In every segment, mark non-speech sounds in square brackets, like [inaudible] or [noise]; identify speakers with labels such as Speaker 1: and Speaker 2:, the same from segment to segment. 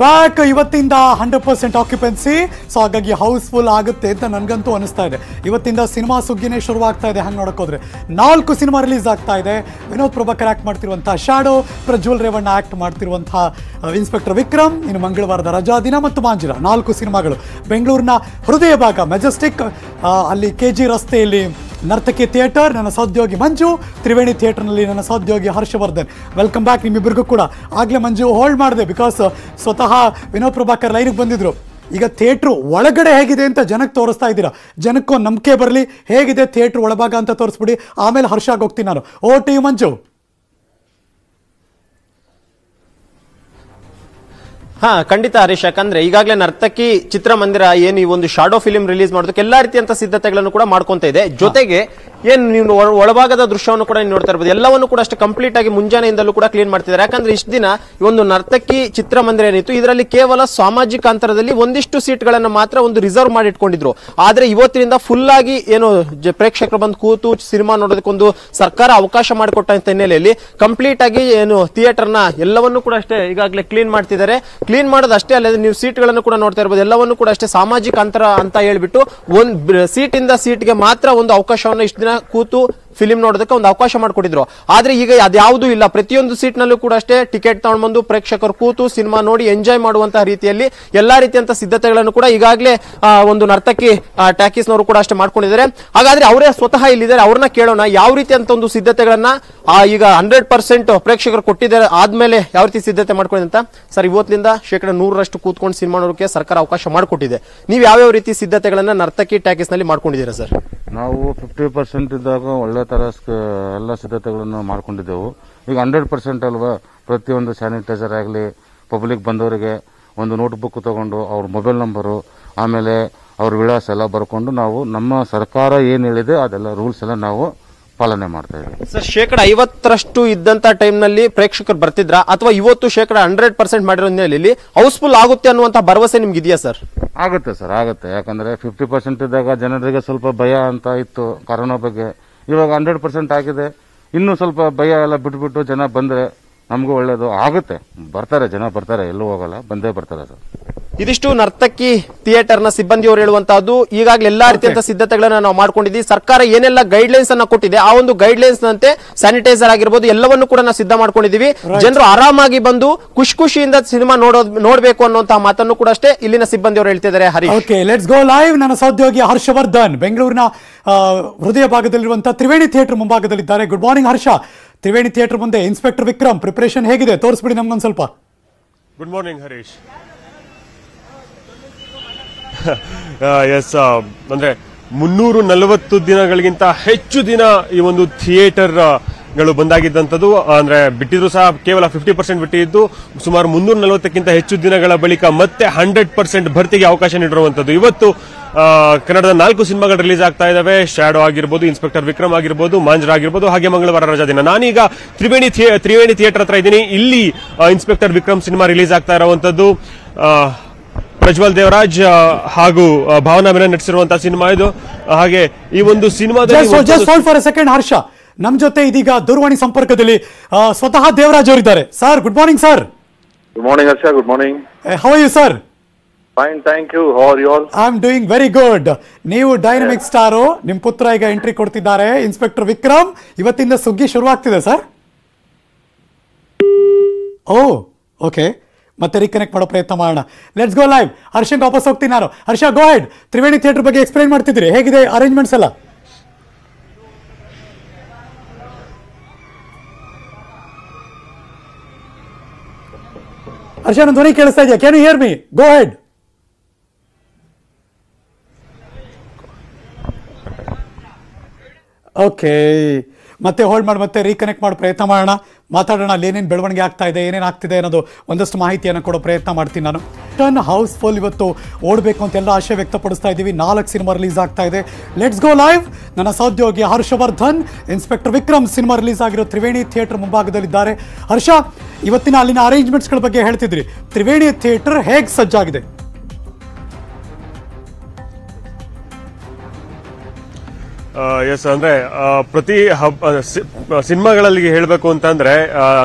Speaker 1: Back ಇವತ್ತಿಂದ hundred percent occupancy so ಹಾಗಾಗಿ house full ಆಗುತ್ತೆ ಅಂತ ನನಗಂತೂ ಅನಿಸ್ತಾ ಇದೆ. ಇವತ್ತಿಂದ ಸಿನಿಮಾ ಸುಗ್ಗಿನೇ ಶುರುವಾಗ್ತಾ ಇದೆ, ಹಂಗೆ ನೋಡೋಕ್ಕೋದ್ರೆ. ನಾಲ್ಕು ಸಿನಿಮಾ ರಿಲೀಸ್ ಆಗ್ತಾ ಇದೆ. ವಿನೋದ್ ಪ್ರಭಾಕರ್ ಆ್ಯಕ್ಟ್ ಮಾಡ್ತಿರುವಂಥ ಶಾಡೋ ಪ್ರಜ್ವಲ್ ರೇವಣ್ಣ ಆ್ಯಕ್ಟ್ ಮಾಡ್ತಿರುವಂಥ ಇನ್ಸ್ಪೆಕ್ಟರ್ ವಿಕ್ರಮ್, ಇನ್ನು ಮಂಗಳವಾರದ ರಜಾ ದಿನ ಮತ್ತು ಮಾಂಜಿರ ನಾಲ್ಕು ಸಿನಿಮಾಗಳು. ಬೆಂಗಳೂರಿನ ಹೃದಯ ಭಾಗ ಮೆಜೆಸ್ಟಿಕ್ ಅಲ್ಲಿ ಕೆ ರಸ್ತೆಯಲ್ಲಿ ನರ್ತಕಿ ಥಿಯೇಟರ್, ನನ್ನ ಸಹೋದ್ಯೋಗಿ ಮಂಜು, ತ್ರಿವೇಣಿ ಥಿಯೇಟರ್ನಲ್ಲಿ ನನ್ನ ಸಹೋದ್ಯೋಗಿ ಹರ್ಷವರ್ಧನ್. ವೆಲ್ಕಮ್ ಬ್ಯಾಕ್ ನಿಮ್ಮಿಬ್ಬರಿಗೂ ಕೂಡ. ಆಗಲೇ ಮಂಜು ಹೋಲ್ಡ್ ಮಾಡಿದೆ ಬಿಕಾಸ್ ಸ್ವತಃ ವಿನೋದ್ ಪ್ರಭಾಕರ್ ಲೈನಿಗೆ ಬಂದಿದ್ರು. ಈಗ ಥಿಯೇಟ್ರು ಒಳಗಡೆ ಹೇಗಿದೆ ಅಂತ ಜನಕ್ಕೆ ತೋರಿಸ್ತಾ ಇದ್ದೀರಾ? ಜನಕ್ಕೂ ನಂಬಿಕೆ ಬರಲಿ, ಹೇಗಿದೆ ಥಿಯೇಟ್ರ್ ಒಳಭಾಗ ಅಂತ ತೋರಿಸ್ಬಿಡಿ. ಆಮೇಲೆ ಹರ್ಷ ಆಗೋಗ್ತೀನಿ ನಾನು. O T Manju.
Speaker 2: ಹಾ ಖಂಡಿತ ಹರೀಶ್ ಯಾಕಂದ್ರೆ ಈಗಾಗಲೇ ನರ್ತಕಿ ಚಿತ್ರಮಂದಿರ ಏನು ಈ ಒಂದು ಶಾಡೋ ಫಿಲಿಂ ರಿಲೀಸ್ ಮಾಡೋದಕ್ಕೆ ಎಲ್ಲಾ ರೀತಿಯಂತ ಸಿದ್ಧತೆಗಳನ್ನು ಕೂಡ ಮಾಡ್ಕೊಂತ ಇದೆ. ಜೊತೆಗೆ ಏನ್ ನೀವು ಒಳಭಾಗದ ದೃಶ್ಯವನ್ನು ಕೂಡ ನೀವು ನೋಡ್ತಾ ಇರ್ಬೋದು. ಎಲ್ಲವನ್ನು ಕೂಡ ಅಷ್ಟೇ ಕಂಪ್ಲೀಟ್ ಆಗಿ ಮುಂಜಾನೆಯಿಂದಲೂ ಕೂಡ ಕ್ಲೀನ್ ಮಾಡ್ತಿದ್ದಾರೆ. ಯಾಕಂದ್ರೆ ಇಷ್ಟು ದಿನ ಈ ಒಂದು ನರ್ತಕಿ ಚಿತ್ರಮಂದಿರ ಏನಿತ್ತು, ಇದರಲ್ಲಿ ಕೇವಲ ಸಾಮಾಜಿಕ ಅಂತರದಲ್ಲಿ ಒಂದಿಷ್ಟು ಸೀಟ್ಗಳನ್ನು ಮಾತ್ರ ಒಂದು ರಿಸರ್ವ್ ಮಾಡಿ ಇಟ್ಕೊಂಡಿದ್ರು. ಆದ್ರೆ ಇವತ್ತಿನಿಂದ ಫುಲ್ ಆಗಿ ಏನು ಪ್ರೇಕ್ಷಕರು ಬಂದು ಕೂತು ಸಿನಿಮಾ ನೋಡೋದಕ್ಕೊಂದು ಸರ್ಕಾರ ಅವಕಾಶ ಮಾಡಿಕೊಟ್ಟಂತ ಹಿನ್ನೆಲೆಯಲ್ಲಿ ಕಂಪ್ಲೀಟ್ ಆಗಿ ಏನು ಥಿಯೇಟರ್ನ ಎಲ್ಲವನ್ನು ಕೂಡ ಅಷ್ಟೇ ಈಗಾಗಲೇ ಕ್ಲೀನ್ ಮಾಡ್ತಿದ್ದಾರೆ. ಕ್ಲೀನ್ ಮಾಡೋದು ಅಷ್ಟೇ ಅಲ್ಲದೆ ನೀವು ಸೀಟ್ಗಳನ್ನು ಕೂಡ ನೋಡ್ತಾ ಇರ್ಬೋದು. ಎಲ್ಲವನ್ನು ಕೂಡ ಅಷ್ಟೇ ಸಾಮಾಜಿಕ ಅಂತರ ಅಂತ ಹೇಳ್ಬಿಟ್ಟು ಒಂದು ಸೀಟಿಂದ ಸೀಟ್ಗೆ ಮಾತ್ರ ಒಂದು ಅವಕಾಶವನ್ನು ಇಷ್ಟು ದಿನ ಕೂತು ಫಿಲಿಂ ನೋಡೋದಕ್ಕೆ ಒಂದು ಅವಕಾಶ ಮಾಡಿಕೊಟ್ಟಿದ್ರು. ಆದ್ರೆ ಈಗ ಅದ್ಯಾವುದೂ ಇಲ್ಲ. ಪ್ರತಿಯೊಂದು ಸೀಟ್ ನಲ್ಲೂ ಕೂಡ ಅಷ್ಟೇ ಟಿಕೆಟ್ ತಗೊಂಡ್ಬಂದು ಪ್ರೇಕ್ಷಕರು ಕೂತು ಸಿನಿಮಾ ನೋಡಿ ಎಂಜಾಯ್ ಮಾಡುವಂತಹ ರೀತಿಯಲ್ಲಿ ಎಲ್ಲಾ ರೀತಿಯಂತ ಸಿದ್ಧತೆಗಳನ್ನು ಕೂಡ ಈಗಾಗಲೇ ಒಂದು ನರ್ತಕಿ ಟ್ಯಾಕಿಸ್ ನವರು ಕೂಡ ಅಷ್ಟೇ ಮಾಡ್ಕೊಂಡಿದ್ದಾರೆ. ಹಾಗಾದ್ರೆ ಅವರೇ ಸ್ವತಃ ಇಲ್ಲಿದ್ದಾರೆ. ಅವ್ರನ್ನ ಕೇಳೋಣ. ಯಾವ ರೀತಿ ಅಂತ ಒಂದು ಸಿದ್ಧತೆಗಳನ್ನ ಈಗ ಹಂಡ್ರೆಡ್ ಪರ್ಸೆಂಟ್ ಪ್ರೇಕ್ಷಕರು ಕೊಟ್ಟಿದ್ದಾರೆ. ಆದ್ಮೇಲೆ ಯಾವ ರೀತಿ ಸಿದ್ಧತೆ ಮಾಡ್ಕೊಂಡಿದೆ ಅಂತ? ಸರ್ ಇವತ್ತಿನಿಂದ ಶೇಕಡ ನೂರರಷ್ಟು ಕೂತ್ಕೊಂಡು ಸಿನಿಮಾ ನೋಡೋಕೆ ಸರ್ಕಾರ ಅವಕಾಶ ಮಾಡಿಕೊಟ್ಟಿದೆ. ನೀವು ಯಾವ್ಯಾವ ರೀತಿ ಸಿದ್ಧತೆಗಳನ್ನ ನರ್ತಕಿ ಟ್ಯಾಕಿಸ್ನಲ್ಲಿ ಮಾಡ್ಕೊಂಡಿದ್ದೀರಾ ಸರ್?
Speaker 3: ನಾವು ಫಿಫ್ಟಿ ಪರ್ಸೆಂಟ್ ಇದ್ದಾಗ ಒಳ್ಳೆ ತರ ಎಲ್ಲಾ ಎಲ್ಲ ಸಿದ್ಧತೆಗಳನ್ನು ಮಾಡ್ಕೊಂಡಿದ್ದೆವು. ಈಗ ಹಂಡ್ರೆಡ್ ಪರ್ಸೆಂಟ್ ಅಲ್ವಾ? ಪ್ರತಿಯೊಂದು ಸ್ಯಾನಿಟೈಸರ್ ಆಗಲಿ ಪಬ್ಲಿಕ್ ಬಂದವರಿಗೆ ಒಂದು ನೋಟ್ ಬುಕ್ ತಗೊಂಡು ಅವ್ರ ಮೊಬೈಲ್ ನಂಬರು ಆಮೇಲೆ ಅವ್ರ ವಿಳಾಸ ಎಲ್ಲ ಬರ್ಕೊಂಡು ನಾವು ನಮ್ಮ ಸರ್ಕಾರ ಏನು ಹೇಳಿದೆ ಅದೆಲ್ಲ ರೂಲ್ಸ್ ಎಲ್ಲ ನಾವು ಪಾಲನೆ ಮಾಡ್ತಾ ಇದ್ದೀವಿ.
Speaker 2: ಸರ್ ಶೇಕಡ ಐವತ್ತರಷ್ಟು ಇದ್ದಂತ ಟೈಮ್ನಲ್ಲಿ ಪ್ರೇಕ್ಷಕರು ಬರ್ತಿದ್ರ? ಅಥವಾ ಇವತ್ತು ಶೇಕಡ ಹಂಡ್ರೆಡ್ ಪರ್ಸೆಂಟ್ ಮಾಡಿರೋ ಹಿನ್ನೆಲೆಯಲ್ಲಿ ಹೌಸ್ಫುಲ್ ಆಗುತ್ತೆ ಅನ್ನುವಂತ ಭರವಸೆ ನಿಮ್ಗೆ ಇದೆಯಾ ಸರ್?
Speaker 3: ಆಗುತ್ತೆ ಸರ್ ಆಗುತ್ತೆ. ಯಾಕಂದ್ರೆ ಫಿಫ್ಟಿ ಪರ್ಸೆಂಟ್ ಇದ್ದಾಗ ಜನರಿಗೆ ಸ್ವಲ್ಪ ಭಯ ಅಂತ ಇತ್ತು ಕರೋನಾ ಬಗ್ಗೆ. ಇವಾಗ ಹಂಡ್ರೆಡ್ ಪರ್ಸೆಂಟ್ ಆಗಿದೆ. ಇನ್ನೂ ಸ್ವಲ್ಪ ಭಯ ಎಲ್ಲ ಬಿಟ್ಬಿಟ್ಟು ಜನ ಬಂದರೆ ನಮಗೂ ಒಳ್ಳೆಯದು ಆಗುತ್ತೆ. ಬರ್ತಾರೆ, ಜನ ಬರ್ತಾರೆ, ಎಲ್ಲೂ ಹೋಗಲ್ಲ, ಬಂದೇ ಬರ್ತಾರೆ ಸರ್.
Speaker 2: ಇದಿಷ್ಟು ನರ್ತಕಿ ಥಿಯೇಟರ್ನ ಸಿಬ್ಬಂದಿಯವರು ಹೇಳುವಂತಹದ್ದು. ಈಗಾಗಲೇ ಎಲ್ಲಾ ರೀತಿಯಂತ ಸಿದ್ಧತೆಗಳನ್ನ ನಾವು ಮಾಡ್ಕೊಂಡಿದ್ದೀವಿ. ಸರ್ಕಾರ ಏನೆಲ್ಲ ಗೈಡ್ ಲೈನ್ಸ್ ಅನ್ನ ಕೊಟ್ಟಿದೆ ಆ ಒಂದು ಗೈಡ್ ಲೈನ್ಸ್ ನಂತೆ ಸ್ಯಾನಿಟೈಸರ್ ಆಗಿರ್ಬೋದು ಎಲ್ಲವನ್ನು ಕೂಡ ನಾವು ಸಿದ್ಧ ಮಾಡ್ಕೊಂಡಿದ್ದೀವಿ. ಜನರು ಆರಾಮಾಗಿ ಬಂದು ಖುಷಿ ಖುಷಿಯಿಂದ ಸಿನಿಮಾ ನೋಡೋದ್ ನೋಡ್ಬೇಕು ಅನ್ನುವಂತಹ ಮಾತನ್ನು ಕೂಡ ಅಷ್ಟೇ ಇಲ್ಲಿನ ಸಿಬ್ಬಂದಿಯವರು ಹೇಳ್ತಿದ್ದಾರೆ Hari
Speaker 1: okay let's go live ನನ್ನ ಸಹೋದ್ಯೋಗಿ ಹರ್ಷವರ್ಧನ್ ಬೆಂಗಳೂರಿನ ಹೃದಯ ಭಾಗದಲ್ಲಿರುವಂತಹ Triveni theatre ಮುಂಭಾಗದಲ್ಲಿದ್ದಾರೆ. Good morning Harsha. Triveni theatre ಮುಂದೆ ಇನ್ಸ್ಪೆಕ್ಟರ್ ವಿಕ್ರಮ್ ಪ್ರಿಪರೇಷನ್ ಹೇಗಿದೆ? ತೋರಿಸ್ಬಿಡಿ ನಮ್ಗೊಂದು ಸ್ವಲ್ಪ.
Speaker 4: Good morning Harish. [laughs] ಎಸ್ ಅಂದರೆ ಮುನ್ನೂರು ನಲವತ್ತು ದಿನಗಳಿಗಿಂತ ಹೆಚ್ಚು ದಿನ ಈ ಒಂದು ಥಿಯೇಟರ್ಗಳು ಬಂದಾಗಿದ್ದಂಥದ್ದು. ಅಂದ್ರೆ ಬಿಟ್ಟಿದ್ರು ಸಹ ಕೇವಲ ಫಿಫ್ಟಿ ಪರ್ಸೆಂಟ್ ಬಿಟ್ಟಿದ್ದು ಸುಮಾರು ಮುನ್ನೂರ ನಲವತ್ತಕ್ಕಿಂತ ಹೆಚ್ಚು ದಿನಗಳ ಬಳಿಕ ಮತ್ತೆ ಹಂಡ್ರೆಡ್ ಪರ್ಸೆಂಟ್ ಭರ್ತಿಗೆ ಅವಕಾಶ ನೀಡಿರುವಂತದ್ದು ಇವತ್ತು ಕನ್ನಡದ ನಾಲ್ಕು ಸಿನಿಮಾಗಳು ರಿಲೀಸ್ ಆಗ್ತಾ ಇದಾವೆ. ಶ್ಯಾಡೋ ಆಗಿರ್ಬೋದು ಇನ್ಸ್ಪೆಕ್ಟರ್ ವಿಕ್ರಮ್ ಆಗಿರ್ಬೋದು ಮಾಂಜ್ರ ಆಗಿರ್ಬೋದು ಹಾಗೆ ಮಂಗಳವಾರ ರಜಾ ದಿನ. ನಾನೀಗ ತ್ರಿವೇಣಿ ತ್ರಿವೇಣಿ ಥಿಯೇಟರ್ ಹತ್ರ ಇದ್ದೀನಿ. ಇಲ್ಲಿ ಇನ್ಸ್ಪೆಕ್ಟರ್ ವಿಕ್ರಮ್ ಸಿನಿಮಾ ರಿಲೀಸ್ ಆಗ್ತಾ ಇರುವಂತದ್ದು ಆ, ಪ್ರಜ್ವಲ್ ದೇವರಾಜ್ ಹಾಗೂ ಭಾವನಾ ಮೇನನ್ ನಟಿಸಿರುವಂತಹ ಸಿನಿಮಾ ಇದು. ಹಾಗೆ ಈ ಒಂದು ಸಿನಿಮಾದಲ್ಲಿ
Speaker 1: ಸೆಕೆಂಡ್ ಹರ್ಷ. ನಮ್ ಜೊತೆ ಇದೀಗ ದೂರವಾಣಿ ಸಂಪರ್ಕದಲ್ಲಿ ಸ್ವತಃ ದೇವರಾಜ್ ಅವರಿದ್ದಾರೆ. Sir good morning sir
Speaker 5: good morning Harsha. Good morning
Speaker 1: how you sir
Speaker 5: fine thank you How are you all?
Speaker 1: I am doing very good ನೀವು ಡೈನಮಿಕ್ ಸ್ಟಾರು ನಿಮ್ ಪುತ್ರ ಈಗ ಎಂಟ್ರಿ ಕೊಡ್ತಿದ್ದಾರೆ ಇನ್ಸ್ಪೆಕ್ಟರ್ ವಿಕ್ರಮ್ ಇವತ್ತಿಂದ ಸುಗ್ಗಿ ಶುರುವಾಗ್ತಿದೆ ಸರ್ ಓ ಓಕೆ ಮತ್ತೆ reconnect ಮಾಡೋ ಪ್ರಯತ್ನ ಮಾಡೋಣ. ಲೆಟ್ಸ್ ಗೋ ಲೈವ್ ಹರ್ಷಂಗೆ ವಾಪಸ್ ಹೋಗ್ತೀನಿ ನಾನು. Harsha go ahead Triveni theatre ಬಗ್ಗೆ ಎಕ್ಸ್ಪ್ಲೈನ್ ಮಾಡ್ತಿದ್ರಿ ಹೇಗಿದೆ ಅರೇಂಜ್ಮೆಂಟ್ಸ್ ಎಲ್ಲ? ಹರ್ಷ ನನ್ನ ಧ್ವನಿ ಕೇಳಿಸ್ತಾ ಇದೆಯಾ? Can you hear me go ahead okay. ಮತ್ತೆ ಹೋಲ್ಡ್ ಮಾಡಿ ಮತ್ತೆ ರೀಕನೆಕ್ಟ್ ಮಾಡೋ, ಪ್ರಯತ್ನ ಮಾಡೋಣ. ಮಾತಾಡೋಣ, ಅಲ್ಲಿ ಏನೇನು ಬೆಳವಣಿಗೆ ಆಗ್ತಾ ಇದೆ, ಏನೇನು ಆಗ್ತಿದೆ ಅನ್ನೋದು ಒಂದಷ್ಟು ಮಾಹಿತಿಯನ್ನು ಕೊಡೋ ಪ್ರಯತ್ನ ಮಾಡ್ತೀನಿ ನಾನು. ಟನ್ ಹೌಸ್ಫುಲ್ ಇವತ್ತು ಓಡಬೇಕು ಅಂತ ಎಲ್ಲ ಆಶಯ ವ್ಯಕ್ತಪಡಿಸ್ತಾ ಇದ್ದೀವಿ. ನಾಲ್ಕು ಸಿನಿಮಾ ರಿಲೀಸ್ ಆಗ್ತಾ ಇದೆ. ಲೆಟ್ಸ್ ಗೋ ಲೈವ್ ನನ್ನ ಸಹೋದ್ಯೋಗಿ Harshavardhan inspector Vikram cinema release ಆಗಿರೋ ತ್ರಿವೇಣಿ ಥಿಯೇಟರ್ ಮುಂಭಾಗದಲ್ಲಿದ್ದಾರೆ. ಹರ್ಷ, ಇವತ್ತಿನ ಅಲ್ಲಿನ ಅರೇಂಜ್ಮೆಂಟ್ಸ್ಗಳ ಬಗ್ಗೆ ಹೇಳ್ತಿದ್ರಿ. ತ್ರಿವೇಣಿ ಥಿಯೇಟರ್ ಹೇಗೆ ಸಜ್ಜಾಗಿದೆ?
Speaker 4: ಎಸ್ ಅಂದ್ರೆ ಪ್ರತಿ ಹಬ್ಬ ಸಿನಿಮಾಗಳಲ್ಲಿ ಹೇಳಬೇಕು ಅಂತಂದ್ರೆ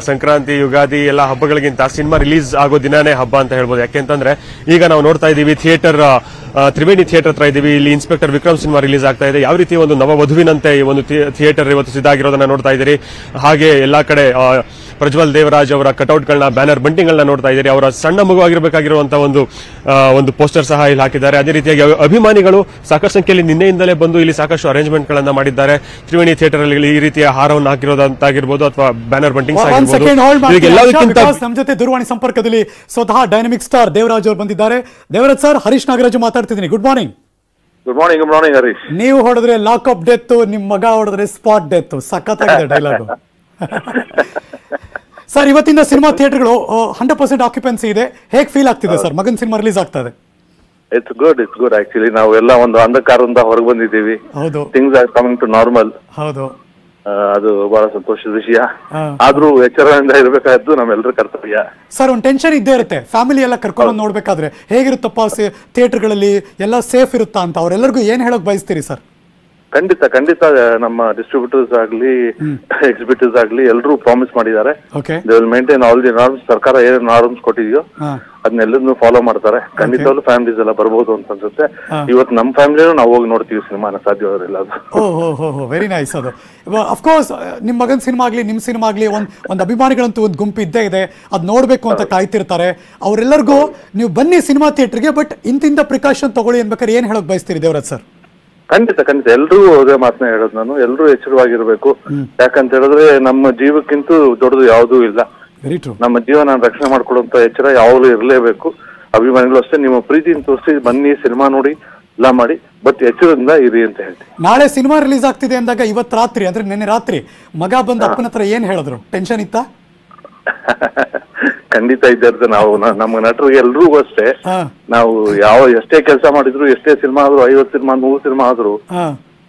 Speaker 4: ಸಂಕ್ರಾಂತಿ, ಯುಗಾದಿ ಎಲ್ಲ ಹಬ್ಬಗಳಿಗಿಂತ ಸಿನಿಮಾ ರಿಲೀಸ್ ಆಗೋ ದಿನಾನೇ ಹಬ್ಬ ಅಂತ ಹೇಳ್ಬೋದು. ಯಾಕೆಂತಂದ್ರೆ ಈಗ ನಾವು ನೋಡ್ತಾ ಇದೀವಿ ಥಿಯೇಟರ್ ತ್ರಿವೇಣಿ ಥಿಯೇಟರ್ ಹತ್ರ ಇದೀವಿ ಇಲ್ಲಿ ಇನ್ಸ್ಪೆಕ್ಟರ್ ವಿಕ್ರಮ್ ಸಿನಿಮಾ ರಿಲೀಸ್ ಆಗ್ತಾ ಇದೆ. ಯಾವ ರೀತಿ ಒಂದು ನವ ವಧುವಿನಂತೆ ಈ ಒಂದು ಥಿಯೇಟರ್ ಇವತ್ತು ಸಿದ್ಧ ಆಗಿರೋದನ್ನ ನೋಡ್ತಾ ಇದ್ದೀರಿ. ಹಾಗೆ ಎಲ್ಲಾ ಕಡೆ ಪ್ರಜ್ವಲ್ ದೇವರಾಜ್ ಅವರ ಕಟೌಟ್ಗಳನ್ನ ಬ್ಯಾನರ್ ಬಂಟಿಂಗ್ಗಳನ್ನ ನೋಡ್ತಾ ಇದ್ದೀರಿ. ಅವರ ಸಣ್ಣ ಮಗುವಾಗಿರಬೇಕಾಗಿರುವಂತಹ ಒಂದು ಒಂದು ಪೋಸ್ಟರ್ ಸಹ ಇಲ್ಲಿ ಹಾಕಿದ್ದಾರೆ. ಅದೇ ರೀತಿಯಾಗಿ ಅಭಿಮಾನಿಗಳು ಸಾಕಷ್ಟು ಸಂಖ್ಯೆಯಲ್ಲಿ ನಿನ್ನೆಯಿಂದಲೇ ಬಂದು ಇಲ್ಲಿ ಸಾಕಷ್ಟು ಅರೇಂಜ್ಮೆಂಟ್ ಗಳನ್ನ ಮಾಡಿದ್ದಾರೆ. ತ್ರಿವೇಣಿ ಥಿಯೇಟರ್ ಅಲ್ಲಿ ಈ ರೀತಿಯ ಹಾರವನ್ನು ಹಾಕಿರೋದಂತಾಗಿರ್ಬೋದು ಅಥವಾ ಬ್ಯಾನರ್ ಬಂಟಿಂಗ್ಸ್ ಎಲ್ಲದಕ್ಕಿಂತ
Speaker 1: ನಮ್ಮ ಜೊತೆ ದೂರವಾಣಿ ಸಂಪರ್ಕದಲ್ಲಿ ಸ್ವತಃ ಡೈನಮಿಕ್ ಸ್ಟಾರ್ ದೇವರಾಜ್ ಅವರು ಬಂದಿದ್ದಾರೆ. ದೇವರಾಜ್ ಸರ್ ಹರೀಶ್ ನಾಗರಾಜ್ ಮಾತಾಡ್ತಿದ್ದೀನಿ. Good morning
Speaker 5: good morning good morning Harish.
Speaker 1: ನೀವು ಹೊಡೆದ್ರೆ ಲಾಕ್ ಅಪ್ ಡೆತ್ ನಿಮ್ ಮಗ ಹೊಡೆದ್ರೆ ಸ್ಪಾಟ್ ಡೆತ್ ಸಖತ್ತಾಗಿದೆ ಡೈಲಾಗ್ [laughs] ಸರ್ ಇವತ್ತಿಂದ ಸಿನಿಮಾ ಥಿಯೇಟರ್ಗಳು ಹಂಡ್ರೆಡ್ ಪರ್ಸೆಂಟ್ ಆಕ್ಯುಪೆನ್ಸಿ ಇದೆ. ಹೇಗೆ ಫೀಲ್ ಆಗ್ತಿದೆ ಸರ್ ಮಗನ್ ಸಿನಿಮಾ ರಿಲೀಸ್ ಆಗ್ತಾ ಇದೆ.
Speaker 5: It's good it's good actually ನಾವೆಲ್ಲ ಎಲ್ಲ ಒಂದು ಅಂಧಕಾರದಿಂದ ಹೊರಗೆ ಬಂದಿದ್ದೀವಿ.
Speaker 1: ಹೌದು.
Speaker 5: Things are coming to normal
Speaker 1: ಹೌದು.
Speaker 5: ಅದು ಬಹಳ ಸಂತೋಷದ ವಿಷಯ. ಆದ್ರೂ ಎಚ್ಚರದಿಂದ ಇರಬೇಕಾದ್ದು ನಮ್ಮೆಲ್ಲರ ಕರ್ತವ್ಯ.
Speaker 1: ಸರ್ ಒಂದು ಟೆನ್ಷನ್ ಇದ್ದೇ ಇರುತ್ತೆ. ಫ್ಯಾಮಿಲಿ ಎಲ್ಲ ಕರ್ಕೊಂಡು ನೋಡ್ಬೇಕಾದ್ರೆ ಹೇಗಿರುತ್ತಪ್ಪ ಥಿಯೇಟರ್ಗಳಲ್ಲಿ ಎಲ್ಲ ಸೇಫ್ ಇರುತ್ತಾ ಅಂತ ಅವರೆಲ್ಲರಿಗೂ ಏನ್ ಹೇಳಕ್ ಬಯಸ್ತೀರಿ ಸರ್
Speaker 5: ಖಂಡಿತ ಖಂಡಿತ ನಮ್ಮ ಡಿಸ್ಟ್ರಿಬ್ಯೂಟರ್ಸ್ ಆಗ್ಲಿ ಎಕ್ಸಿಬಿಟರ್ಸ್ ಆಗ್ಲಿ ಎಲ್ಲರೂ ಪ್ರಾಮಿಸ್ ಮಾಡಿದ್ದಾರೆ. They will maintain all the norms ಸರ್ಕಾರ ಏನೇನು ನಾರ್ಮ್ಸ್ ಕೊಟ್ಟಿದೆಯೋ
Speaker 1: ಅದನ್ನೆಲ್ಲೂ
Speaker 5: ಅದನ್ನೆಲ್ಲದನ್ನು ಫಾಲೋ ಮಾಡ್ತಾರೆ. ಖಂಡಿತವಾಗ್ಲೂ ಫ್ಯಾಮಿಲೀಸ್ ಎಲ್ಲ ಬರ್ಬೋದು ಅಂತ ಅನ್ಸುತ್ತೆ. ಇವತ್ತು ನಮ್ಮ ಫ್ಯಾಮಿಲಿನೂ ನಾವು ಹೋಗಿ ನೋಡ್ತೀವಿ ಸಿನಿಮಾನ ಸಾಧ್ಯವಾದ್ರಿಲ್ಲ ಅದು.
Speaker 1: ವೆರಿ ನೈಸ್ ಅದು. ಅಫ್ಕೋರ್ಸ್ ನಿಮ್ಮ ಮಗನ ಸಿನಿಮಾ ಆಗಲಿ ನಿಮ್ಮ ಸಿನಿಮಾ ಆಗಲಿ ಒಂದು ಒಂದು ಅಭಿಮಾನಿಗಳಂತೂ ಒಂದು ಗುಂಪು ಇದ್ದೇ ಇದೆ. ಅದು ನೋಡಬೇಕು ಅಂತ ಕಾಯ್ತಿರ್ತಾರೆ. ಅವರೆಲ್ಲರಿಗೂ ನೀವು ಬನ್ನಿ ಸಿನಿಮಾ ಥಿಯೇಟರ್ಗೆ ಬಟ್ ಇಂತಿಂತ ಪ್ರಿಕಾಷನ್ ತಗೊಳ್ಳಿ ಅನ್ಬೇಕಾದ್ರೆ ಏನು ಹೇಳೋಕೆ ಬಯಸ್ತೀರಿ ದೇವರಾಜ್ ಸರ್?
Speaker 5: ಖಂಡಿತ ಖಂಡಿತ. ಎಲ್ರೂ ಅದೇ ಮಾತನ್ನ ಹೇಳೋದು ನಾನು. ಎಲ್ರೂ ಎಚ್ಚರವಾಗಿರ್ಬೇಕು. ಯಾಕಂತ ಹೇಳಿದ್ರೆ ನಮ್ಮ ಜೀವಕ್ಕಿಂತ ದೊಡ್ಡದು ಯಾವುದೂ ಇಲ್ಲ. ನಮ್ಮ ಜೀವನ ರಕ್ಷಣೆ ಮಾಡ್ಕೊಳ್ಳುವಂತ ಎಚ್ಚರ ಯಾವಾಗಲೂ ಇರಲೇಬೇಕು. ಅಭಿಮಾನಿಗಳು ಅಷ್ಟೇ ನಿಮ್ಮ ಪ್ರೀತಿಯನ್ನು ತೋರಿಸಿ ಬನ್ನಿ ಸಿನಿಮಾ ನೋಡಿ ಎಲ್ಲ ಮಾಡಿ ಬಟ್ ಎಚ್ಚರದಿಂದ ಇರಿ ಅಂತ ಹೇಳ್ತೀನಿ.
Speaker 1: ನಾಳೆ ಸಿನಿಮಾ ರಿಲೀಸ್ ಆಗ್ತಿದೆ ಅಂದಾಗ ಇವತ್ತು ರಾತ್ರಿ ಅಂದ್ರೆ ನಿನ್ನೆ ರಾತ್ರಿ ಮಗ ಬಂದ ಅಪ್ಪನ ಹತ್ರ ಏನು ಹೇಳಿದ್ರು? ಟೆನ್ಷನ್ ಇತ್ತಾ? [laughs]
Speaker 5: ಖಂಡಿತ ಇದ್ದಾರೆ ನಾವು ನಮ್ಮ ನಟರು ಎಲ್ರಿಗೂ ಅಷ್ಟೇ. ನಾವು ಯಾವ ಎಷ್ಟೇ ಕೆಲಸ ಮಾಡಿದ್ರು ಎಷ್ಟೇ ಸಿನಿಮಾ ಆದ್ರೂ ಐವತ್ತು ಸಿನಿಮಾ ನೂರು ಸಿನಿಮಾ ಆದ್ರೂ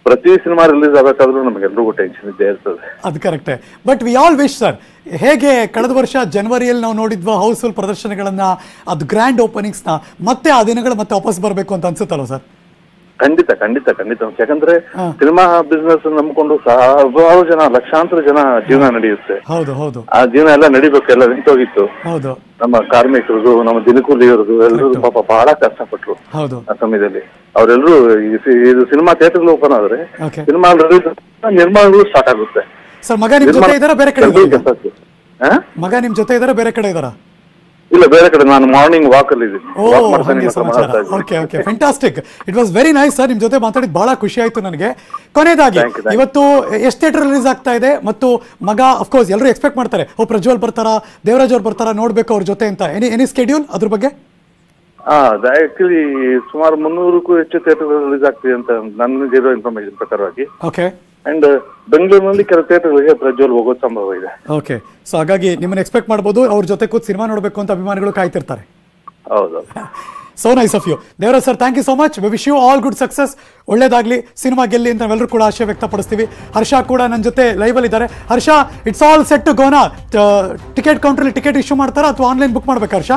Speaker 5: ಪ್ರತಿ ಸಿನಿಮಾ ರಿಲೀಸ್ ಆಗಬೇಕಾದ್ರೂ ನಮಗೆಲ್ರಿಗೂ ಟೆನ್ಷನ್ ಇದ್ದೇ ಇರ್ತದೆ.
Speaker 1: ಅದು correct but we all wish sir ಹೇಗೆ ಕಳೆದ ವರ್ಷ ಜನವರಿಯಲ್ಲಿ ನಾವು ನೋಡಿದ್ವ ಹೌಸ್ಫುಲ್ ಪ್ರದರ್ಶನಗಳನ್ನ ಅದು ಗ್ರ್ಯಾಂಡ್ ಓಪನಿಂಗ್ಸ್ನ ಮತ್ತೆ ಆ ದಿನಗಳು ಮತ್ತೆ ವಾಪಸ್ ಬರಬೇಕು ಅಂತ ಅನ್ಸುತ್ತಲ್ವ ಸರ್
Speaker 5: ಖಂಡಿತ ಖಂಡಿತ ಖಂಡಿತ. ಯಾಕಂದ್ರೆ. ಸಿನಿಮಾ ಬಿಸ್ನೆಸ್ ನಂಬಿಕೊಂಡು ಸಾವಿರಾರು ಜನ ಲಕ್ಷಾಂತರ ಜನ ಜೀವನ ನಡೆಯುತ್ತೆ.
Speaker 1: ಹೌದು ಹೌದು.
Speaker 5: ಆ ಜೀವನ ಎಲ್ಲ ನಡಿಬೇಕು ಎಲ್ಲ ನಿಂತೋಗಿತ್ತು.
Speaker 1: ಹೌದು.
Speaker 5: ನಮ್ಮ ಕಾರ್ಮಿಕರದು ನಮ್ಮ ದಿನಕೂಲಿಯರದು ಎಲ್ಲರೂ ಪಾಪ ಬಹಳ ಕಷ್ಟಪಟ್ರು
Speaker 1: ಹೌದು.
Speaker 5: ಆ ಸಮಯದಲ್ಲಿ. ಅವರೆಲ್ಲರೂ ಇದು ಸಿನಿಮಾ ಥಿಯೇಟರ್ ಓಪನ್ ಆದ್ರೆ ಸಿನಿಮಾ ನಿರ್ಮಾಣಗಳು ಸ್ಟಾರ್ಟ್ ಆಗುತ್ತೆ.
Speaker 1: ಸರ್ ಮಗ ನಿಮ್ ಜೊತೆ ಇದಾರ? ಬೇರೆ ಕಡೆ ಇದಾರಾ ಈಗ?
Speaker 5: ಕೆಲಸಕ್ಕೆ. ಹಾ?
Speaker 1: ಮಗ ನಿಮ್ ಜೊತೆ ಇದಾರ? ಬೇರೆ ಕಡೆ ಇದಾರ?
Speaker 5: ಇಲ್ಲ ಬೇರೆ ಕಡೆ ನಾನು ಮಾರ್ನಿಂಗ್ ವಾಕ್ ಅಲ್ಲಿ.
Speaker 1: Okay okay fantastic it was very nice sir ನಿಮ್ ಜೊತೆ ಮಾತಾಡಿದ್ ಬಹಳ ಖುಷಿ ಆಯ್ತು ನನಗೆ. ಕೊನೆಯದಾಗಿ. ಇವತ್ತು ಎಷ್ಟು ಥಿಯೇಟರ್ ರಿಲೀಸ್ ಆಗ್ತಾ ಇದೆ ಮತ್ತು ಮಗ ಅಫ್ಕೋರ್ಸ್ ಎಲ್ಲರೂ ಎಕ್ಸ್ಪೆಕ್ಟ್ ಮಾಡ್ತಾರೆ. ಓ ಪ್ರಜ್ವಲ್ ಬರ್ತಾರಾ ದೇವರಾಜ್ ಅವ್ರು ಬರ್ತಾರಾ ನೋಡ್ಬೇಕು ಅವ್ರ ಜೊತೆ ಅಂತ. ಎನಿ ಎನಿ ಸ್ಕೆಡ್ಯೂಲ್ ಅದ್ರ ಬಗ್ಗೆ?
Speaker 5: ಆಕ್ಚುಲಿ ಸುಮಾರು ಮುನ್ನೂರಕ್ಕೂ ಹೆಚ್ಚು ಥಿಯೇಟರ್ ರಿಲೀಸ್ ಆಗ್ತಿದೆ ಅಂತ ನನಗಿರೋ ಇನ್ಫಾರ್ಮೇಶನ್ ಪ್ರಕಾರವಾಗಿ.
Speaker 1: ಓಕೆ
Speaker 5: ಅಂಡ್ ಬೆಂಗಳೂರಿನಲ್ಲಿ ಕೆಲವು ಥಿಯೇಟರ್ಗಳಿಗೆ ಪ್ರಜ್ವಲ್ ಹೋಗೋ ಸಂಭವ ಇದೆ.
Speaker 1: ಓಕೆ ಸೊ ಹಾಗಾಗಿ ನಿಮ್ಮನ್ನ ಎಕ್ಸ್ಪೆಕ್ಟ್ ಮಾಡಬಹುದು ಅವ್ರ ಜೊತೆ ಕೂತ್ ಸಿನಿಮಾ ನೋಡಬೇಕು ಅಂತ ಅಭಿಮಾನಿಗಳು ಕಾಯ್ತಿರ್ತಾರೆ.
Speaker 5: ಹೌದು.
Speaker 1: So nice of you Devaraj sir thank you so much wish you all good success ಒಳ್ಳೇದಾಗ್ಲಿ. ಸಿನಿಮಾ ಗೆಲ್ಲಿ ಅಂತ ನಾವೆಲ್ಲರೂ ಕೂಡ ಆಶಯ ವ್ಯಕ್ತಪಡಿಸ್ತೀವಿ. ಹರ್ಷ ಕೂಡ ನನ್ನ ಜೊತೆ ಲೈವಲ್ಲಿ ಇದ್ದಾರೆ. Harsha it's all set to gonna ticket ಕೌಂಟ್ರಲ್ಲಿ ticket issue ಮಾಡ್ತಾರಾ ಅಥವಾ ಆನ್ಲೈನ್ ಬುಕ್ ಮಾಡ್ಬೇಕಾ ಹರ್ಷ?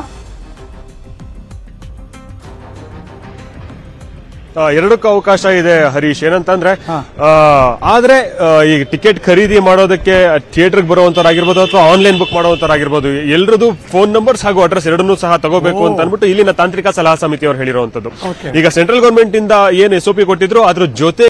Speaker 4: ಎರಡಕ್ಕೂ ಅವಕಾಶ ಇದೆ ಹರೀಶ್. ಏನಂತಂದ್ರೆ ಆದ್ರೆ ಈ ಟಿಕೆಟ್ ಖರೀದಿ ಮಾಡೋದಕ್ಕೆ ಥಿಯೇಟರ್ಗೆ ಬರುವಂತರಾಗಿರ್ಬೋದು ಅಥವಾ ಆನ್ಲೈನ್ ಬುಕ್ ಮಾಡುವಂತರಾಗಿರ್ಬೋದು ಎಲ್ಲರದು ಫೋನ್ ನಂಬರ್ಸ್ ಹಾಗೂ ಅಡ್ರೆಸ್ ಎರಡನ್ನೂ ಸಹ ತಗೋಬೇಕು ಅಂತ ಅನ್ಬಿಟ್ಟು ಇಲ್ಲಿನ ತಾಂತ್ರಿಕ ಸಲಹಾ ಸಮಿತಿಯವರು ಹೇಳಿರುವಂತದ್ದು.
Speaker 1: Okay.
Speaker 4: ಈಗ ಸೆಂಟ್ರಲ್ ಗವರ್ಮೆಂಟ್ ಇಂದ ಏನ್ ಎಸ್ಒಪಿ ಕೊಟ್ಟಿದ್ರು ಅದ್ರ ಜೊತೆ